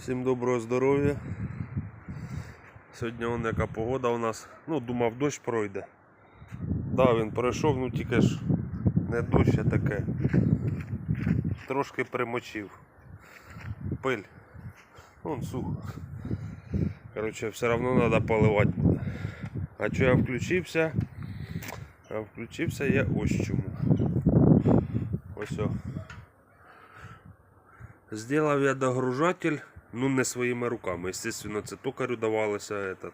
Всім доброго здоров'я. Сьогодні он яка погода у нас. Ну, думав, дощ пройде. Да, він пройшов, ну тільки ж не дощ, а таке. Трошки примочив. Пиль. Вон сухо. Короче, все одно треба поливати. А що я включився? А включився я ось чому. Ось о. Сделав я догружатель, ну не своїми руками. Естественно, це токарю давалося этот.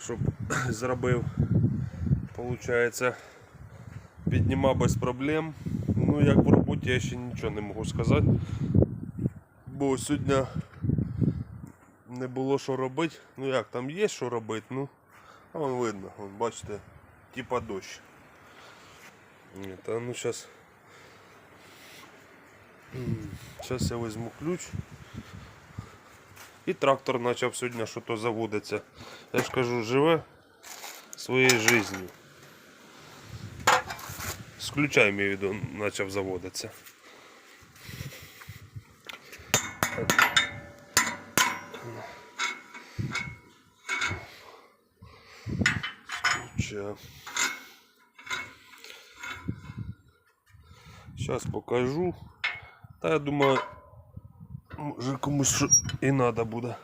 Щоб зробив, получається, піднімав без проблем. Ну як в роботі я ще нічого не можу сказати. Бо сьогодні не було що робити. Ну як там є що робити, ну, а вон видно, вон, бачите, типа дощ. Та ну сейчас. Зараз я візьму ключ. І трактор почав сьогодні що то заводиться. Я ж кажу, живе своєю життю. З ключа я маю почав заводитися. Сейчас покажу. Та я думаю, може комусь і треба буде.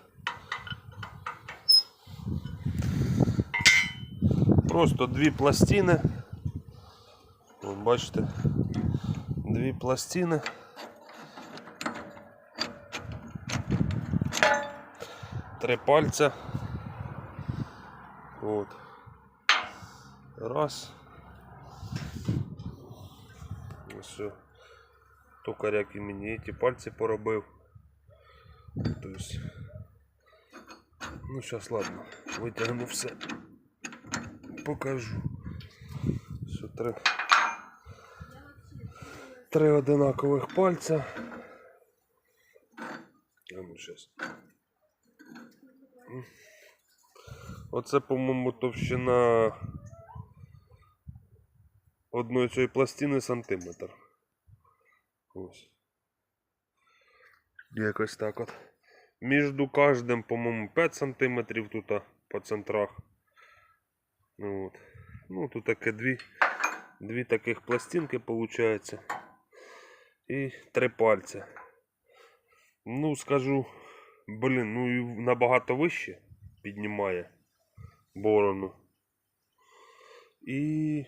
Просто дві пластини. Вон, бачите, дві пластини. Три пальця. От. Раз. Ось все. Токаряк і мені ті пальці поробив. Тобто. Ну зараз ладно, витягну все. Покажу. Все, три. Три одинакових пальця. Ну. Оце, по-моєму, товщина одної цієї пластини сантиметр. Ось. Якось так от. Між кожним, по-моєму, 5 сантиметрів тут по центрах. Ну, от. ну тут таке дві, дві таких пластинки виходить. І три пальця. Ну, скажу, блін, ну і набагато вище піднімає борону. І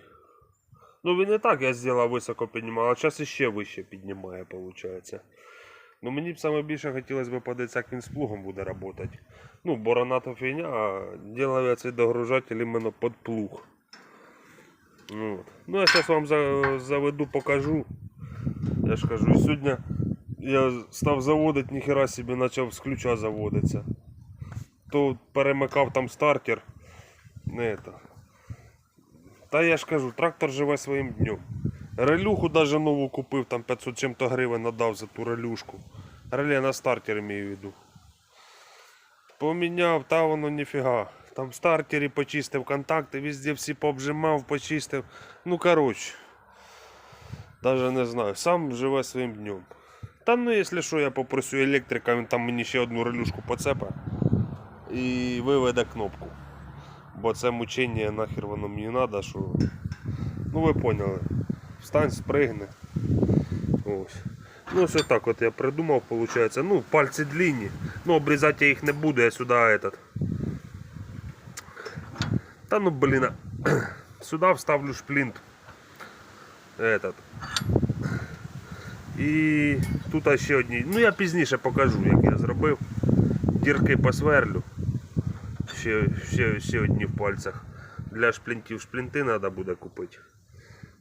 Ну він і так я зробив високо піднімав, а зараз іще вище піднімає, виходить. Ну мені б саме більше хотілося б подивитися, як він з плугом буде працювати. Ну, борона то фігня, а ділав цей догружатель іменно під плуг. Ну, ну я зараз вам заведу, покажу. Я ж кажу, сьогодні я став заводити, ніхера собі почав з ключа заводитися. То перемикав там стартер. Не это. Та я ж кажу, трактор живе своїм днем. Релюху даже нову купив, там 500 чим-то гривень надав за ту релюшку. Реле на стартер имею в. Поміняв, та воно ніфіга. Там в стартері почистив контакти, везде всі пообжимав, почистив. Ну коротше. Даже не знаю. Сам живе своїм днем. Та ну якщо що, я попросю електрика, він там мені ще одну релюшку поцепа і виведе кнопку. Бо це мучення нахер воно мені треба, що. Ну ви поняли. Встань, спригни. Ось. Ну ось так от я придумав, виходить. Ну, пальці длинні. Ну, обрізати я їх не буду, я сюди этот. Та ну блін. Сюди вставлю шплінт. Этот. І тут ще одні. Ну я пізніше покажу, як я зробив. Дірки посверлю ще, ще, ще одні в пальцях. Для шплінтів шплінти треба буде купити.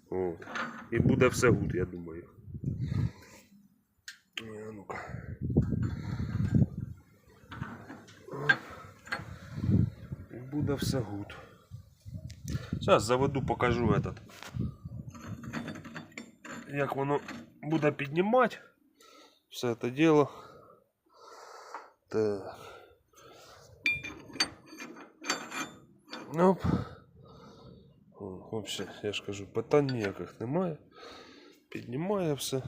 От. І буде все гуд, я думаю. А ну-ка. І буде все гуд. Зараз заведу, покажу этот. Як воно буде піднімати все це діло. Так. Ну, вообще, я скажу, кажу, питань ніяких немає. Піднімає все.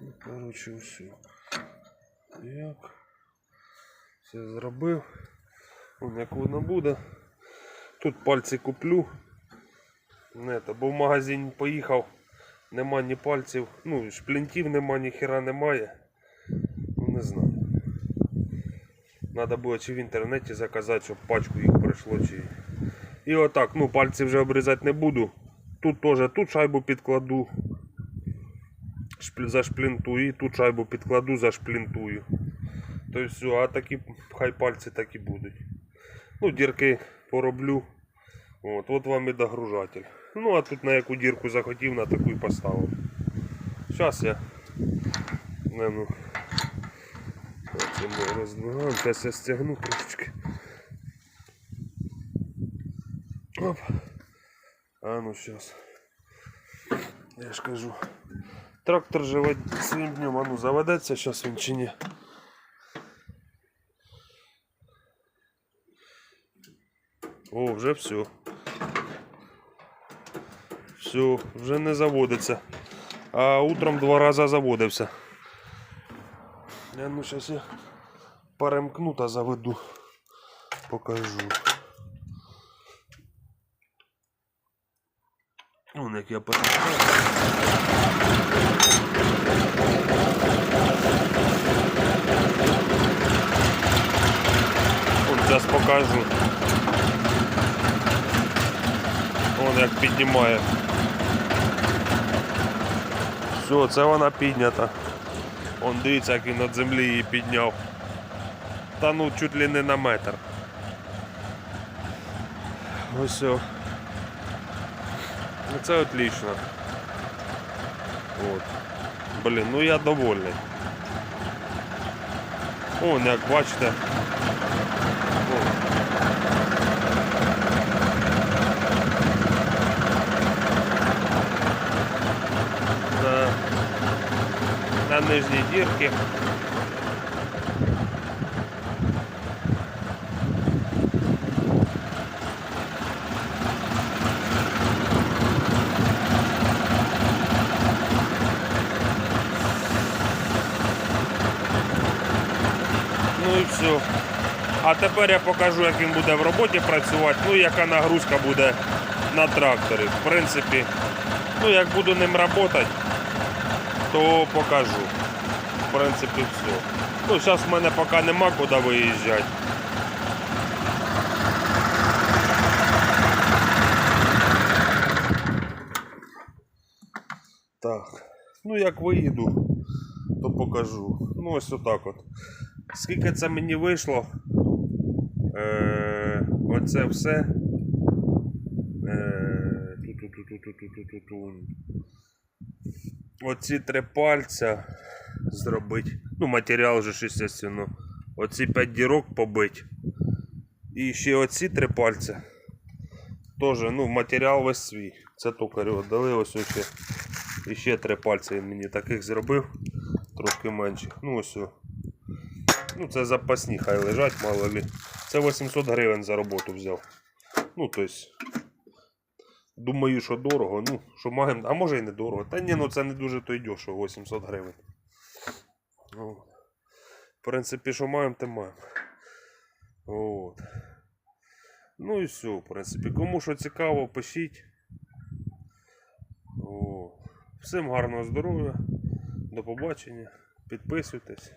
Ну, короче, все. Як. Все зробив. Вон як воно буде. Тут пальці куплю. Не, то, бо в магазин поїхав. Нема ні пальців. Ну, шплінтів нема, ні хіра немає. Ну не знаю. Надо було чи в інтернеті заказати, щоб пачку їх прийшло, чи. І отак, ну пальці вже обрізати не буду. Тут теж тут шайбу підкладу. Зашплінтую, і тут шайбу підкладу, зашплінтую. То есть все, а такі хай пальці так і будуть. Ну, дірки пороблю. От, от вам і догружатель. Ну, а тут на яку дірку захотів, на таку і поставив. Зараз я. Не, ну. Зараз я стягну трошечки. Оп. А ну сейчас. Я ж кажу. Трактор живе своїм днем, а ну заведеться зараз він чи ні. О, вже все. Все, вже не заводиться. А утром два рази заводився. Я ну зараз я перемкну та заведу. Покажу. Вон як я перемкну. Зараз покажу. Вон як піднімає. Все, це вона піднята. Он дивіться, як він від землі її підняв. Та ну чуть ли не на метр. Ось. Це отлично. От. Блін, ну я довольний. Вон як бачите. Вон. На нижній дірки. Ну і все. А тепер я покажу, як він буде в роботі працювати, ну і яка нагрузка буде на тракторі. В принципі, ну як буду ним працювати, то покажу. В принципі, все. Ну, зараз в мене поки нема куди виїжджати. Так. Ну як виїду, то покажу. Ну ось отак от. Скільки це мені вийшло? Е, оце все. Е, ту-ту-ту-ту-ту-ту-ту-ту. Оці три пальця зробити. Ну, матеріал же ж, естественно. Оці п'ять дірок побить. І ще оці три пальця. Тоже, ну, матеріал весь свій. Це токарю дали ось ще. Ще три пальці він мені таких зробив. Трошки менших. Ну ось. Ну, це запасні, хай лежать, мало лі. Це 800 гривень за роботу взяв. Ну, тобто. Думаю, що дорого. Ну, що маємо. А може і не дорого. Та ні, ну це не дуже то й дешево, 800 гривень. Ну, в принципі, що маємо, те маємо. От. Ну і все, в принципі. Кому що цікаво, пишіть. О. Всім гарного здоров'я. До побачення. Підписуйтесь.